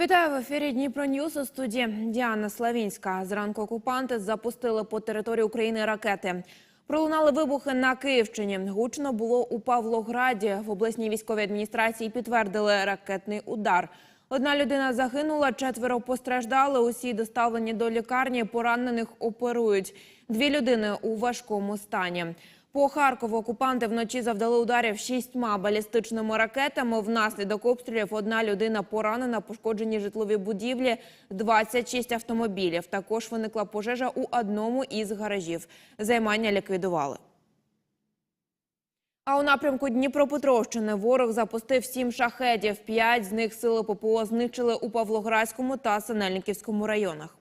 Вітаю в ефірі Дніпро Ньюс у студії Діана Славінська. Зранку окупанти запустили по території України ракети. Пролунали вибухи на Київщині. Гучно було у Павлограді. В обласній військовій адміністрації підтвердили ракетний удар. Одна людина загинула, четверо постраждали. Усі доставлені до лікарні. Поранених оперують. Дві людини у важкому стані. По Харкову окупанти вночі завдали ударів шістьма балістичними ракетами. Внаслідок обстрілів одна людина поранена, пошкоджені житлові будівлі, 26 автомобілів. Також виникла пожежа у одному із гаражів. Займання ліквідували. А у напрямку Дніпропетровщини ворог запустив сім шахедів. П'ять з них сили ППО знищили у Павлоградському та Синельниківському районах.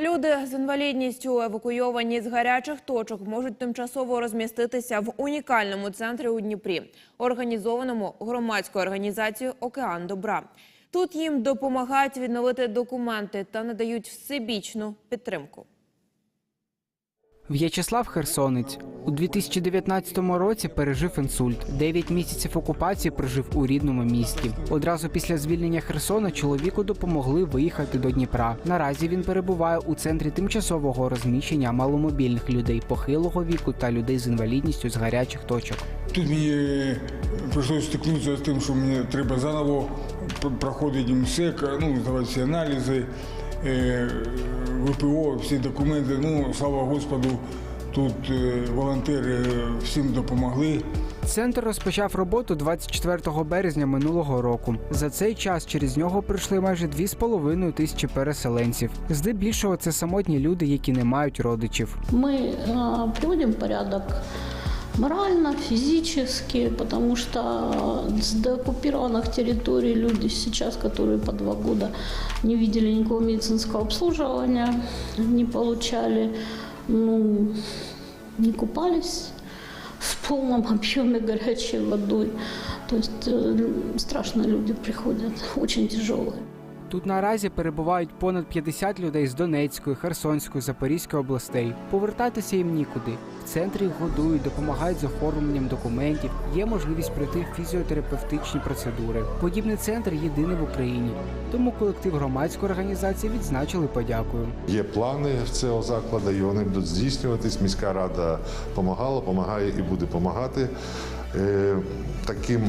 Люди з інвалідністю, евакуйовані з гарячих точок, можуть тимчасово розміститися в унікальному центрі у Дніпрі, організованому громадською організацією Океан Добра. Тут їм допомагають відновити документи та надають всебічну підтримку. В'ячеслав Херсонець у 2019 році пережив інсульт. Дев'ять місяців окупації прожив у рідному місті. Одразу після звільнення Херсона чоловіку допомогли виїхати до Дніпра. Наразі він перебуває у центрі тимчасового розміщення маломобільних людей похилого віку та людей з інвалідністю з гарячих точок. Тут мені прийшлося стикнутися з тим, що мені треба заново пр- проходити МСЕК, ну, здавати всі аналізи, е, ВПО, всі документи. Ну, слава Господу, тут е, волонтери всім допомогли. Центр розпочав роботу 24 березня минулого року. За цей час через нього прийшли майже 2,5 тисячі переселенців. Здебільшого це самотні люди, які не мають родичів. Мы э, приводим порядок морально, физически, потому что с деоккупированных территорий люди сейчас, которые по два года не видели никакого медицинского обслуживания, не получали, ну, не купались в полном объеме горячей водой. То есть э, страшно люди приходят, очень тяжелые. Тут наразі перебувають понад 50 людей з Донецької, Херсонської, Запорізької областей. Повертатися їм нікуди. В центрі їх годують, допомагають з оформленням документів. Є можливість пройти фізіотерапевтичні процедури. Подібний центр єдиний в Україні. Тому колектив громадської організації відзначили подякою. Є плани в цього закладу, і вони будуть здійснюватись. Міська рада допомагала, допомагає і буде допомагати Е, таким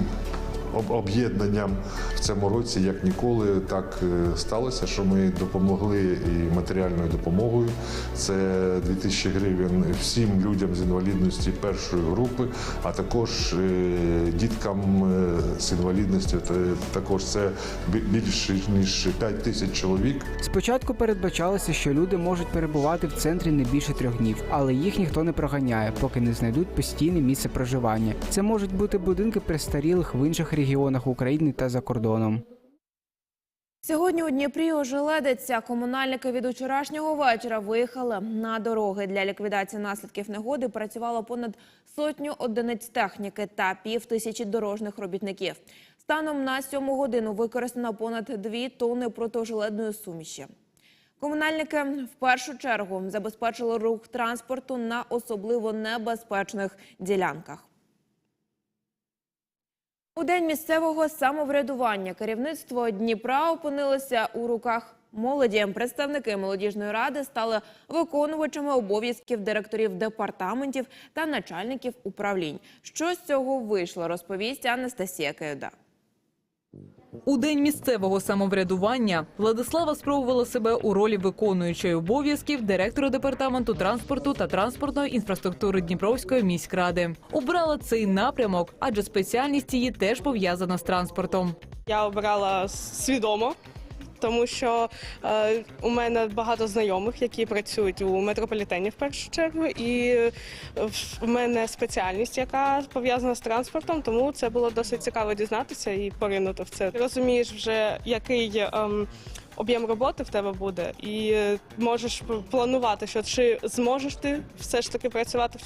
об'єднанням в цьому році, як ніколи, так е, сталося, що ми допомогли і матеріальною допомогою. Це 2000 гривень всім людям з інвалідності першої групи, а також е, діткам е, з інвалідністю. Також це більше ніж 5 тисяч чоловік. Спочатку передбачалося, що люди можуть перебувати в центрі не більше трьох днів, але їх ніхто не проганяє, поки не знайдуть постійне місце проживання. Це можуть бути будинки престарілих в інших регіонах України та за кордоном. Сьогодні у Дніпрі ожеледиться. Комунальники від вчорашнього вечора виїхали на дороги. Для ліквідації наслідків негоди працювало понад сотню одиниць техніки та пів тисячі дорожніх робітників. Станом на сьому годину використано понад дві тонни протижеледної суміші. Комунальники в першу чергу забезпечили рух транспорту на особливо небезпечних ділянках. У день місцевого самоврядування керівництво Дніпра опинилося у руках молоді. Представники молодіжної ради стали виконувачами обов'язків директорів департаментів та начальників управлінь. Що з цього вийшло, розповість Анастасія Каюда. У день місцевого самоврядування Владислава спробувала себе у ролі виконуючої обов'язків директора департаменту транспорту та транспортної інфраструктури Дніпровської міськради. Обрала цей напрямок, адже спеціальність її теж пов'язана з транспортом. Я обрала свідомо, тому що е, у мене багато знайомих, які працюють у метрополітені в першу чергу, і е, в мене спеціальність, яка пов'язана з транспортом, тому це було досить цікаво дізнатися і поринути в це. Розумієш вже, який. ем, Об'єм роботи в тебе буде, і е, можеш планувати, що чи зможеш ти все ж таки працювати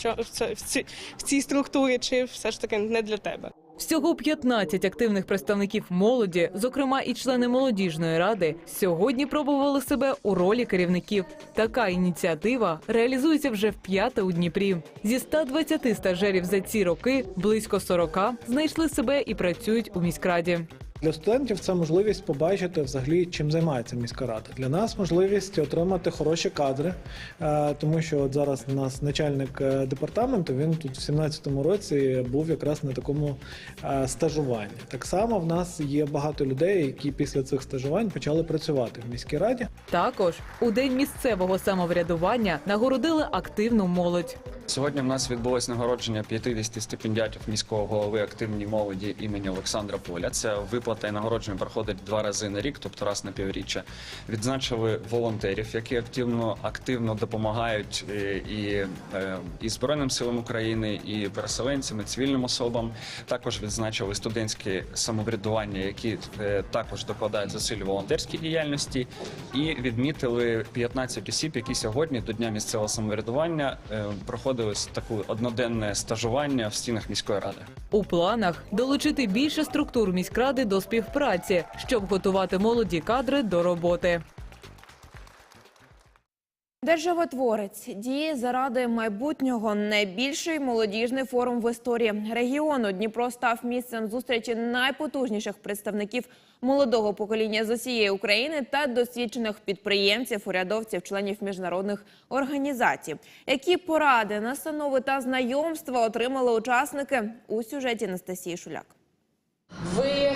в цій структурі, чи все ж таки не для тебе. Всього 15 активних представників молоді, зокрема і члени молодіжної ради, сьогодні пробували себе у ролі керівників. Така ініціатива реалізується вже в п'яте у Дніпрі. Зі 120 стажерів за ці роки близько 40 знайшли себе і працюють у міськраді. Для студентів це можливість побачити взагалі, чим займається міська рада. Для нас можливість отримати хороші кадри, е, тому що от зараз у нас начальник е, департаменту. Він тут в 17-му році був якраз на такому е, стажуванні. Так само в нас є багато людей, які після цих стажувань почали працювати в міській раді. Також у день місцевого самоврядування нагородили активну молодь. Сьогодні в нас відбулось нагородження 50 стипендіатів міського голови активній молоді імені Олександра Поля. Це виплата і нагородження проходить два рази на рік, тобто раз на півріччя. Відзначили волонтерів, які активно активно допомагають е, і, е, і Збройним силам України, і переселенцям, і цивільним особам. Також відзначили студентське самоврядування, які е, також докладають зусиль волонтерській діяльності, і відмітили 15 осіб, які сьогодні до дня місцевого самоврядування проходили таке одноденне стажування в стінах міської ради. У планах долучити більше структур міськради до співпраці, щоб готувати молоді кадри до роботи. Державотворець діє заради майбутнього. Найбільший молодіжний форум в історії регіону. Дніпро став місцем зустрічі найпотужніших представників молодого покоління з усієї України та досвідчених підприємців, урядовців, членів міжнародних організацій. Які поради, настанови та знайомства отримали учасники у сюжеті Анастасії Шуляк. Ви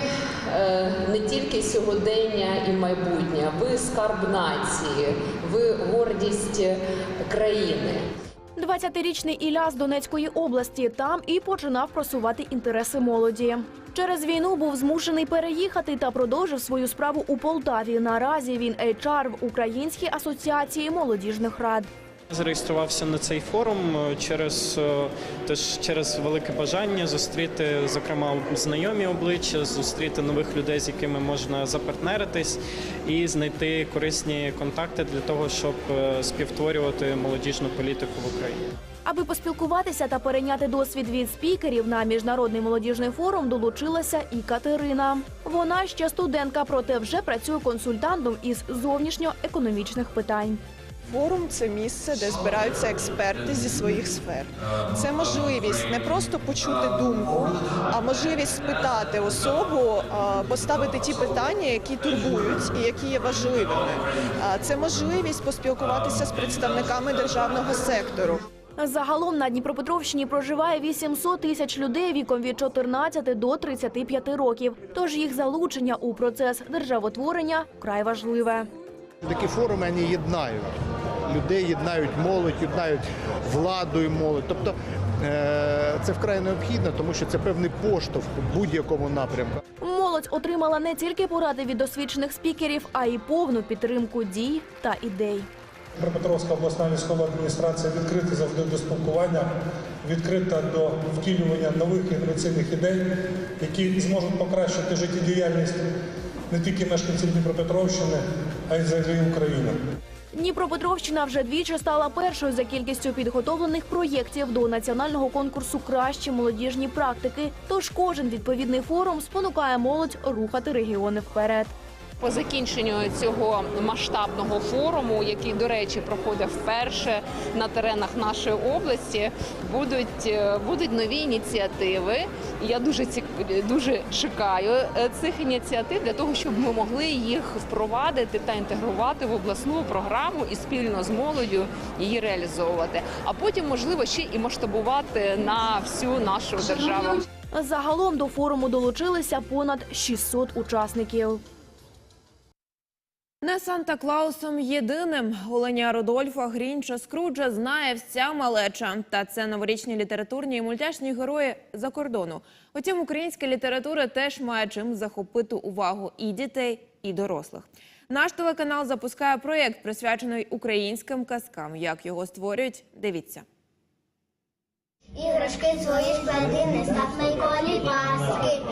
не тільки сьогодення і майбутнє, ви скарб нації, ви гордість країни. 20-річний Ілля з Донецької області там і починав просувати інтереси молоді. Через війну був змушений переїхати та продовжив свою справу у Полтаві. Наразі він HR в Українській асоціації молодіжних рад. Зареєструвався на цей форум е, через е, теж через велике бажання зустріти, зокрема, знайомі обличчя, зустріти нових людей, з якими можна запартнеритись, і знайти корисні контакти для того, щоб е, співтворювати молодіжну політику в Україні. Аби поспілкуватися та перейняти досвід від спікерів на міжнародний молодіжний форум долучилася і Катерина. Вона ще студентка, проте вже працює консультантом із зовнішньоекономічних питань. Форум це місце, де збираються експерти зі своїх сфер. Це можливість не просто почути думку, а можливість спитати особу, поставити ті питання, які турбують і які є важливими. Це можливість поспілкуватися з представниками державного сектору. Загалом на Дніпропетровщині проживає 800 тисяч людей віком від 14 до 35 років. Тож їх залучення у процес державотворення вкрай важливе. Такі форуми вони єднають людей, єднають молодь, єднають владу і молодь. Тобто е, це вкрай необхідно, тому що це певний поштовх у будь-якому напрямку. Молодь отримала не тільки поради від досвідчених спікерів, а й повну підтримку дій та ідей. Дніпропетровська обласна військова адміністрація відкрита завжди до спілкування, відкрита до втілювання нових інноваційних ідей, які зможуть покращити життєдіяльність не тільки мешканців Дніпропетровщини, а й взагалі України. Дніпропетровщина вже двічі стала першою за кількістю підготовлених проєктів до національного конкурсу Кращі молодіжні практики. Тож кожен відповідний форум спонукає молодь рухати регіони вперед. По закінченню цього масштабного форуму, який, до речі, проходить вперше на теренах нашої області, будуть, е, будуть нові ініціативи. Я дуже цік... дуже чекаю е, цих ініціатив для того, щоб ми могли їх впровадити та інтегрувати в обласну програму і спільно з молоддю її реалізовувати. А потім, можливо, ще і масштабувати на всю нашу державу. Загалом до форуму долучилися понад 600 учасників. Не Санта Клаусом єдиним Оленя Рудольфа Грінча Скруджа знає вся малеча. Та це новорічні літературні і мультяшні герої за кордону. Утім, українська література теж має чим захопити увагу і дітей, і дорослих. Наш телеканал запускає проєкт, присвячений українським казкам. Як його створюють, дивіться. Іграшки свої склади, не став Миколі паски.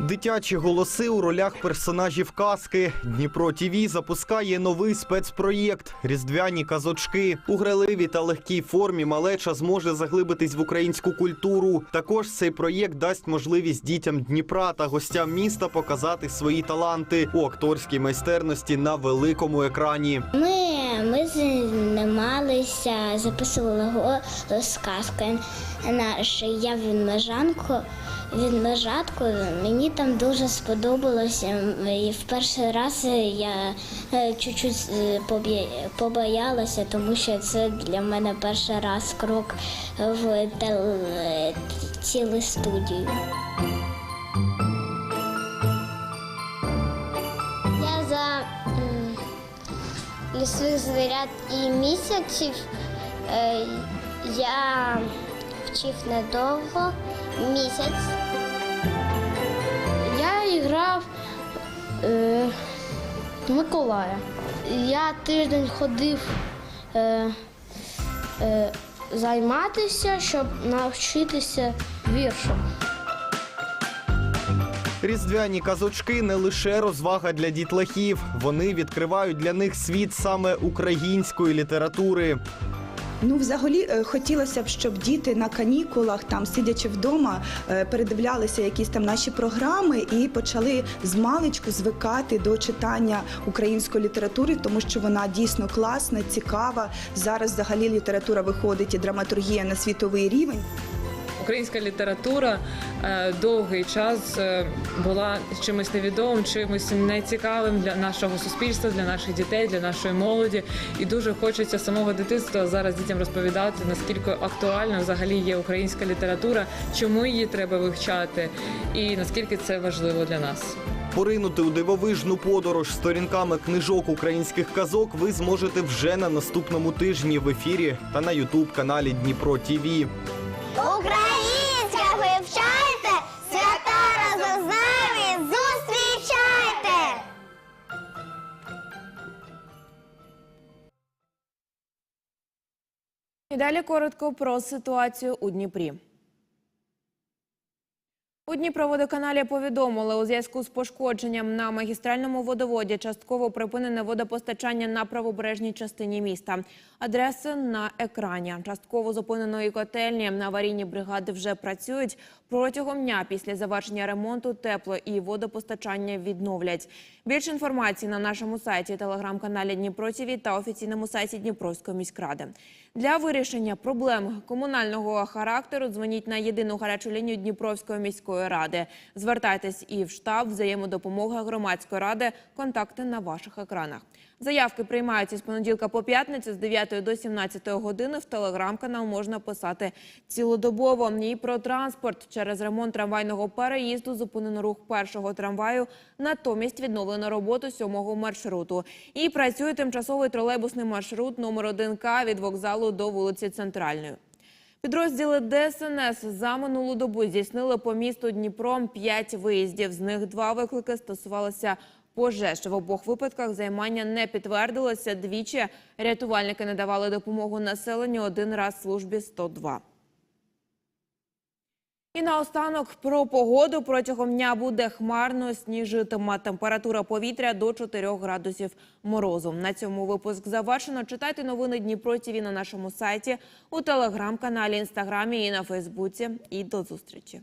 Дитячі голоси у ролях персонажів казки. Дніпро ТІВІ запускає новий спецпроєкт Різдвяні казочки. У граливій та легкій формі малеча зможе заглибитись в українську культуру. Також цей проєкт дасть можливість дітям Дніпра та гостям міста показати свої таланти у акторській майстерності на великому екрані. Ми, ми знімалися, записували голос казки. Наш я відмежанку відмежатку. Мені там дуже сподобалося. І в перший раз я е, чуть-чуть е, побоялася, тому що це для мене перший раз крок в тел- телестудію. Лісових звірят і місяців е, я вчив недовго місяць. Я грав е, Миколая. Я тиждень ходив е, е, займатися, щоб навчитися віршам. Різдвяні казочки не лише розвага для дітлахів. Вони відкривають для них світ саме української літератури. Ну, взагалі, е, хотілося б, щоб діти на канікулах, там сидячи вдома, е, передивлялися якісь там наші програми і почали з маличку звикати до читання української літератури, тому що вона дійсно класна, цікава. Зараз взагалі література виходить і драматургія на світовий рівень. Українська література е, довгий час е, була чимось невідомим, чимось нецікавим для нашого суспільства, для наших дітей, для нашої молоді. І дуже хочеться самого дитинства зараз дітям розповідати, наскільки актуальна взагалі є українська література, чому її треба вивчати, і наскільки це важливо для нас. Поринути у дивовижну подорож сторінками книжок українських казок ви зможете вже на наступному тижні в ефірі та на ютуб каналі Дніпро ТІВІ. Українська вивчайте, свята разом з нами зустрічайте! І далі коротко про ситуацію у Дніпрі. У Дніпроводоканалі повідомили, у зв'язку з пошкодженням на магістральному водоводі частково припинене водопостачання на правобережній частині міста. Адреси на екрані. Частково зупиненої котельні на аварійні бригади вже працюють. Протягом дня після завершення ремонту тепло і водопостачання відновлять. Більше інформації на нашому сайті, телеграм-каналі Дніпро ТІВІ та офіційному сайті Дніпровської міськради. Для вирішення проблем комунального характеру дзвоніть на єдину гарячу лінію Дніпровської міської ради. Звертайтесь і в штаб взаємодопомоги громадської ради. Контакти на ваших екранах. Заявки приймаються з понеділка по п'ятницю з 9 до 17 години. В телеграм-канал можна писати цілодобово. І про транспорт через ремонт трамвайного переїзду зупинено рух першого трамваю. Натомість відновлено роботу сьомого маршруту. І працює тимчасовий тролейбусний маршрут номер 1К від вокзалу до вулиці Центральної. Підрозділи ДСНС за минулу добу здійснили по місту Дніпром 5 виїздів. З них два виклики стосувалися пожеж. В обох випадках займання не підтвердилося. Двічі рятувальники надавали допомогу населенню. Один раз службі 102. І наостанок про погоду протягом дня буде хмарно сніжитиме. Температура повітря до 4 градусів морозу. На цьому випуск завершено. Читайте новини Дніпро ТІВІ на нашому сайті, у телеграм-каналі, інстаграмі і на Фейсбуці. І до зустрічі.